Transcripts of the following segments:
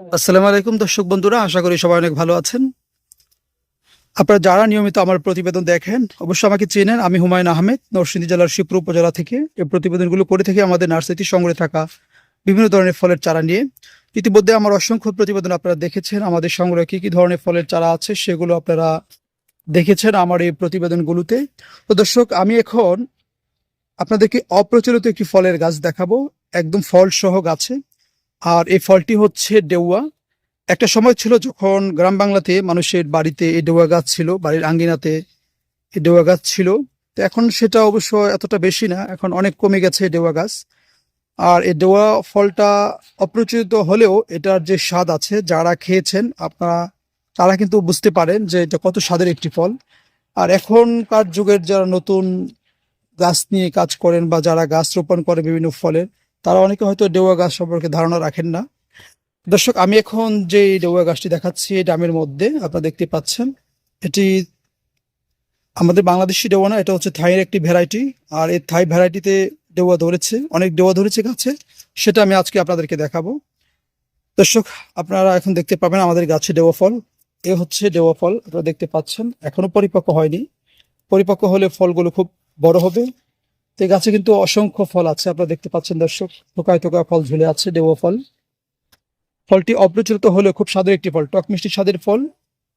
আসসালামু আলাইকুম, দর্শক বন্ধুরা, আশা করি সবাই অনেক ভালো আছেন। আপনারা যারা নিয়মিত আমার প্রতিবেদন দেখেন, অবশ্যই আমাকে চেনেন। আমি হুমায়ুন আহমেদ, নরসিংদী জেলার শিবপুর উপজেলা থেকে। এই প্রতিবেদনগুলো করে থেকে আমাদের নার্সারিতে সংগ্রহে থাকা বিভিন্ন ধরনের ফলের চারা নিয়ে। ইতিমধ্যে আমার অসংখ্য প্রতিবেদন আপনারা দেখেছেন। আমাদের সংগ্রহে কী কী ধরনের ফলের চারা আছে সেগুলো আপনারা দেখেছেন আমার এই প্রতিবেদনগুলোতে। তো দর্শক, আমি এখন আপনাদেরকে অপ্রচলিত একটি ফলের গাছ দেখাবো। একদম ফল সহ গাছে। আর এই ফলটি হচ্ছে ডেউয়া। একটা সময় ছিল যখন গ্রাম বাংলাতে মানুষের বাড়িতে এই ডেউয়া গাছ ছিল, বাড়ির আঙ্গিনাতে এই ডেউয়া গাছ ছিল। তো এখন সেটা অবশ্য এতটা বেশি না, এখন অনেক কমে গেছে ডেউয়া গাছ। আর এই ডেউয়া ফলটা অপ্রচলিত হলেও এটার যে স্বাদ আছে, যারা খেয়েছেন আপনারা, তারা কিন্তু বুঝতে পারেন যে এটা কত স্বাদের একটি ফল। আর এখনকার যুগের যারা নতুন গাছ নিয়ে কাজ করেন বা যারা গাছ রোপণ করে বিভিন্ন ফলের তারা অনেকে হয়তো ডেওয়া গাছ সম্পর্কে ধারণা রাখেন না। দর্শক, আমি এখন যে ডেউয়া গাছটি দেখাচ্ছি, এই ডামের মধ্যে, আপনারা দেখতে পাচ্ছেন, এটি আমাদের বাংলাদেশি ডেউয়া না, এটা হচ্ছে থাইয়ের একটি ভ্যারাইটি, আর এই থাই ভ্যারাইটিতে ডেউয়া ধরেছে, অনেক ডেউয়া ধরেছে গাছে, সেটা আমি আজকে আপনাদেরকে দেখাবো। দর্শক, আপনারা এখন দেখতে পাবেন আমাদের গাছে ডেওয়া ফল, এ হচ্ছে ডেওয়া ফল, আপনারা দেখতে পাচ্ছেন, এখনও পরিপক্ক হয়নি। পরিপক্ক হলে ফলগুলো খুব বড় হবে। তো এই গাছে কিন্তু অসংখ্য ফল আছে, আপনারা দেখতে পাচ্ছেন দর্শক। থোকায় থোকায় ফল ঝুলে আছে ডেওয়া ফল। ফলটি অপ্রচলিত হলেও খুব স্বাদের একটি ফল, টক মিষ্টি স্বাদের ফল।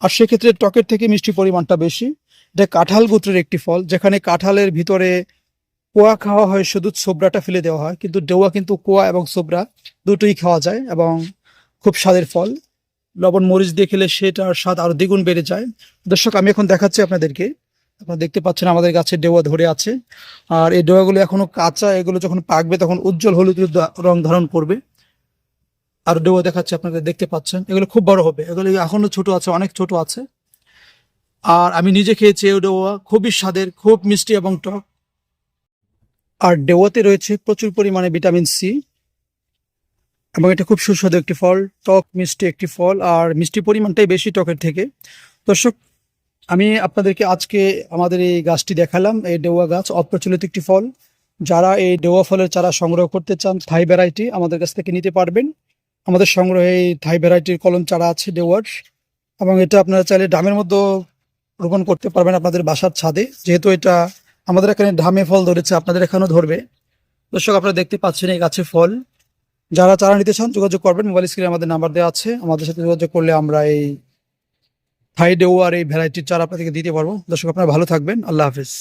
আর সেক্ষেত্রে টকের থেকে মিষ্টি পরিমাণটা বেশি। এটা কাঁঠাল গোত্রের একটি ফল, যেখানে কাঁঠালের ভিতরে কোয়া খাওয়া হয়, শুধু ছোবরাটা ফেলে দেওয়া হয়। কিন্তু ডেওয়া কিন্তু কোয়া এবং ছোবরা দুটোই খাওয়া যায় এবং খুব স্বাদের ফল। লবণ মরিচ দিয়ে খেলে সেটার স্বাদ আরও দ্বিগুণ বেড়ে যায়। দর্শক, আমি এখন দেখাচ্ছি আপনাদেরকে আপনারা দেখতে পাচ্ছেন আমাদের গাছে ডেওয়া ধরে আছে। আর এই ডেওয়াগুলো এখনও কাঁচা, এগুলো যখন পাকবে তখন উজ্জ্বল হলুদ রং ধারণ করবে। আর ডেওয়া দেখাচ্ছে আপনাদের দেখতে পাচ্ছেন। এগুলো খুব বড় হবে। এগুলো এখনও ছোট আছে, অনেক ছোট আছে। আর আমি নিজে খেয়েছি এই ডেওয়া, খুবই স্বাদের, খুব মিষ্টি এবং টক। আর ডেওয়াতে রয়েছে প্রচুর পরিমাণে ভিটামিন সি। এবং এটা খুব সুস্বাদু একটি ফল, টক মিষ্টি একটি ফল। আর মিষ্টি পরিমাণটাই বেশি টকের থেকে। দর্শক আমি আপনাদেরকে আজকে আমাদের এই গাছটি দেখালাম, এই ডেওয়া গাছ অপ্রচলিত একটি ফল। যারা এই ডেওয়া ফলের চারা সংগ্রহ করতে চান থাই ভ্যারাইটি আমাদের কাছ থেকে নিতে পারবেন। আমাদের সংগ্রহে থাই ভ্যারাইটির কলম চারা আছে ডেওয়ার এবং এটা আপনারা চাইলে ডামের মধ্যে রোপণ করতে পারবেন আপনাদের বাসার ছাদে। যেহেতু এটা আমাদের এখানে ধামে ফল ধরেছে, আপনাদের এখানেও ধরবে। দর্শক, আপনারা দেখতে পাচ্ছেন এই গাছে ফল। যারা চারা নিতে চান, যোগাযোগ করবেন। মোবাইল স্ক্রিনে আমাদের নাম্বার দেওয়া আছে। আমাদের সাথে যোগাযোগ করলে আমরা এই থাই ডেও আর এই ভ্যারাইটির চারা আপনাদেরকে দিতে পারব। দর্শক, আপনারা ভালো থাকবেন। আল্লাহ হাফিজ।